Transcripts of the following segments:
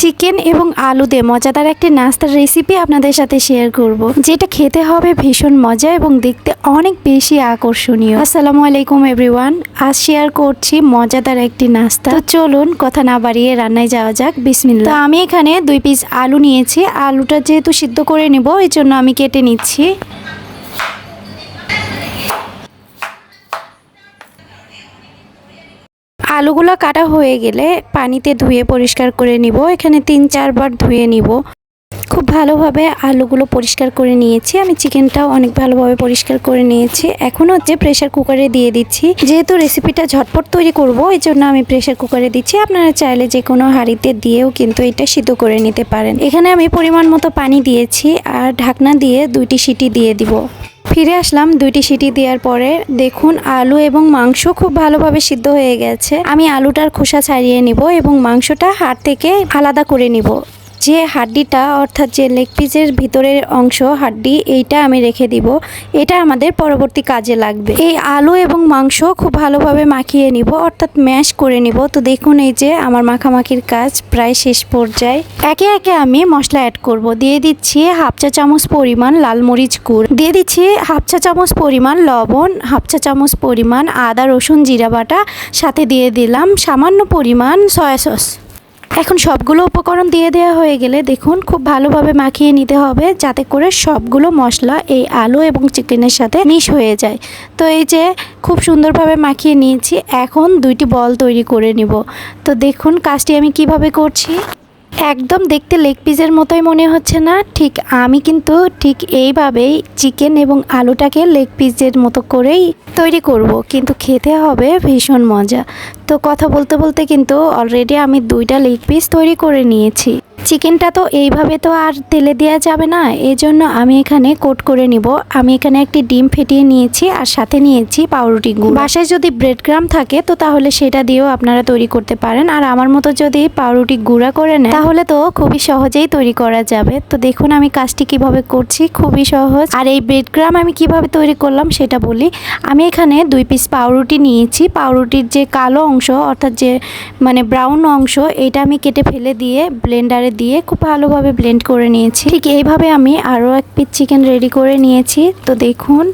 Chicken এবং আলু দিয়ে মজাদার একটি নাস্তার রেসিপি আপনাদের সাথে শেয়ার করব, যেটা খেতে হবে ভীষণ মজা এবং দেখতে অনেক বেশি আকর্ষণীয়। আসসালামু আলাইকুম এভরিওয়ান আজ শেয়ার করছি মজাদার একটি নাস্তা। চলুন কথা না বাড়িয়ে রান্নায় যাওয়া যাক বিসমিল্লা তো আমি এখানে দুই পিস আলু নিয়েছি, আলুটা যেহেতু সিদ্ধ করে নেব এই জন্য আমি কেটে নিচ্ছি। আলুগুলো কাটা হয়ে গেলে পানিতে ধুয়ে পরিষ্কার করে নিব। এখানে তিন চারবার ধুয়ে নিব। খুব ভালোভাবে আলুগুলো পরিষ্কার করে নিয়েছি। আমি চিকেনটাও অনেক ভালোভাবে পরিষ্কার করে নিয়েছি। এখন হচ্ছে প্রেশার কুকারে দিয়ে দিচ্ছি। যেহেতু রেসিপিটা ঝটপট তৈরি করব এই জন্য আমি প্রেশার কুকারে দিচ্ছি। আপনারা চাইলে যে কোনো হাঁড়িতে দিয়েও কিন্তু এটা সিদ্ধ করে নিতে পারেন। এখানে আমি পরিমাণ মতো পানি দিয়েছি আর ঢাকনা দিয়ে দুইটি সিটি দিয়ে দিব। ফিরে আসলাম দুইটি সিটি দেওয়ার পরে। দেখুন, আলু এবং মাংস খুব ভালোভাবে সিদ্ধ হয়ে গেছে। আমি আলুটার খোসা ছাড়িয়ে নিব এবং মাংসটা হাড় থেকে আলাদা করে নিব। যে হাড্ডিটা, অর্থাৎ যে লেগ পিসের ভিতরের অংশ হাড্ডি, এইটা আমি রেখে দিব। এটা আমাদের পরবর্তী কাজে লাগবে। এই আলু এবং মাংস খুব ভালোভাবে মাখিয়ে নিব, অর্থাৎ ম্যাশ করে নিব। তো দেখুন এই যে আমার মাখামাখির কাজ প্রায় শেষ পর্যায়ে। একে একে আমি মশলা অ্যাড করব। দিয়ে দিচ্ছি হাফ চা চামচ পরিমাণ লাল মরিচ গুঁড়। দিয়ে দিচ্ছি হাফ চা চামচ পরিমাণ লবণ, হাফ চা চামচ পরিমাণ আদা, রসুন, জিরা বাটা। সাথে দিয়ে দিলাম সামান্য পরিমাণ সয়া সস। এখন সবগুলো উপকরণ দিয়ে দেওয়া হয়ে গেলে দেখুন, খুব ভালোভাবে মাখিয়ে নিতে হবে যাতে করে সবগুলো মশলা এই আলু এবং চিকেনের সাথে মিশ হয়ে যায়। তো এই যে খুব সুন্দরভাবে মাখিয়ে নিয়েছি, এখন দুইটি বল তৈরি করে নিব। তো দেখুন, কাজটি আমি কীভাবে করছি। একদম দেখতে লেগ পিসের মতোই মনে হচ্ছে না। ঠিক আমি কিন্তু ঠিক এইভাবেই চিকেন এবং আলুটাকে লেগ পিসের মতো করেই তৈরি করব। কিন্তু খেতে হবে ভীষণ মজা। তো কথা বলতে বলতে কিন্তু অলরেডি আমি দুইটা লেগ পিস তৈরি করে নিয়েছি। চিকেনটা তো এইভাবে তো আর তেলে দেওয়া যাবে না। এই জন্য আমি এখানে কোট করে নিব। আমি এখানে একটি ডিম ফেটিয়ে নিয়েছি আর সাথে নিয়েছি পাউরুটি গুঁড়ো। বাসায় যদি ব্রেড গ্রাম থাকে তো তাহলে সেটা দিয়েও আপনারা তৈরি করতে পারেন। আর আমার মতো যদি পাউরুটি গুঁড়া করে নেন তাহলে তো খুবই সহজেই তৈরি করা যাবে। তো দেখুন আমি কাজটি কীভাবে করছি, খুবই সহজ। আর এই ব্রেড গ্রাম আমি কীভাবে তৈরি করলাম সেটা বলি। আমি এখানে দুই পিস পাউরুটি নিয়েছি। পাউরুটির যে কালো অংশ, অর্থাৎ যে মানে ব্রাউন অংশ, এটা আমি কেটে ফেলে দিয়ে ব্লেন্ডারে দিয়ে খুব ভালোভাবে ব্লেন্ড করে নিয়েছি। ঠিক এইভাবে আমি আরও এক পিস চিকেন রেডি করে নিয়েছি। তো দেখুন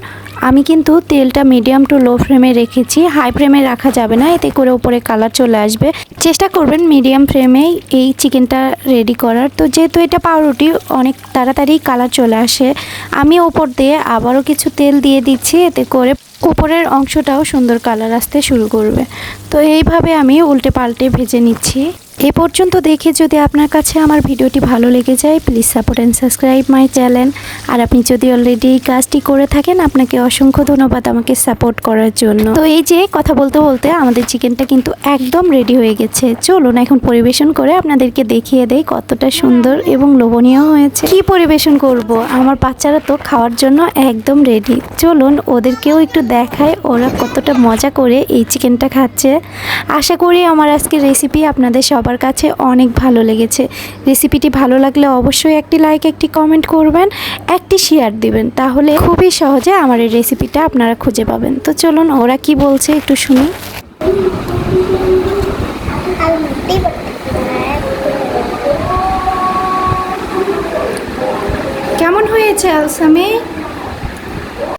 আমি কিন্তু তেলটা মিডিয়াম টু লো ফ্লেমে রেখেছি। হাই ফ্লেমে রাখা যাবে না, এতে করে উপরে কালার চলে আসবে। চেষ্টা করবেন মিডিয়াম ফ্লেমেই এই চিকেনটা রেডি করার। তো যেহেতু এটা পাউরুটি, অনেক তাড়াতাড়ি কালার চলে আসে। আমি ওপর দিয়ে আবারও কিছু তেল দিয়ে দিচ্ছি, এতে করে উপরের অংশটাও সুন্দর কালার আসতে শুরু করবে। তো এইভাবে আমি উল্টে পাল্টে ভেজে নিচ্ছি। এ পর্যন্ত দেখে যদি আপনার কাছে আমার ভিডিওটি ভালো লেগে যায় please support and subscribe my channel আর আপনি যদি অলরেডি এই কাজটি করে থাকেন, আপনাকে অসংখ্য ধন্যবাদ আমাকে সাপোর্ট করার জন্য। তো এই যে কথা বলতে বলতে আমাদের চিকেনটা কিন্তু একদম রেডি হয়ে গেছে। চলুন এখন পরিবেশন করে আপনাদেরকে দেখিয়ে দেই কতটা সুন্দর এবং লোভনীয় হয়েছে। কি পরিবেশন করব? আমার বাচ্চারা তো খাওয়ার জন্য একদম রেডি চলুন ওদেরকেও একটু দেখায় ওরা কতটা মজা করে এই চিকেনটা খাচ্ছে। আশা করি আমার আজকের রেসিপি আপনাদের সবার কাছে অনেক ভালো লেগেছে। রেসিপিটি ভালো লাগলে অবশ্যই একটি লাইক একটি কমেন্ট করবেন, একটি শেয়ার দিবেন। তাহলে খুবই সহজে আমার এই রেসিপিটা আপনারা খুঁজে পাবেন। তো চলুন, ওরা কি বলছে একটু শুনি। কেমন হয়েছে আলসামি?